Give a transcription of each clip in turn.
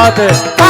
बात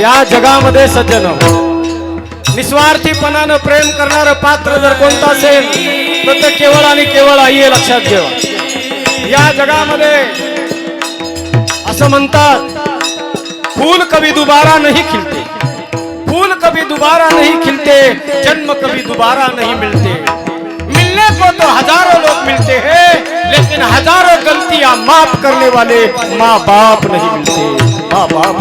या जगामध्ये सज्जन हो. निस्वार्थीपणानं प्रेम करणारं पात्र जर कोणतं असेल तर ते केवळ आणि केवळ आई लक्षात ठेवा. या जगामध्ये असं म्हणतात फूल कभी दुबारा नाही खिलते. फूल कभी दुबारा नहीं खिलते जन्म कभी दुबारा नहीं मिलते. मिलने को तो हजारों लोग मिलते हैं लेकिन हजारों गलतियां माफ करने वाले माँ बाप नहीं मिलते। माँ बाप।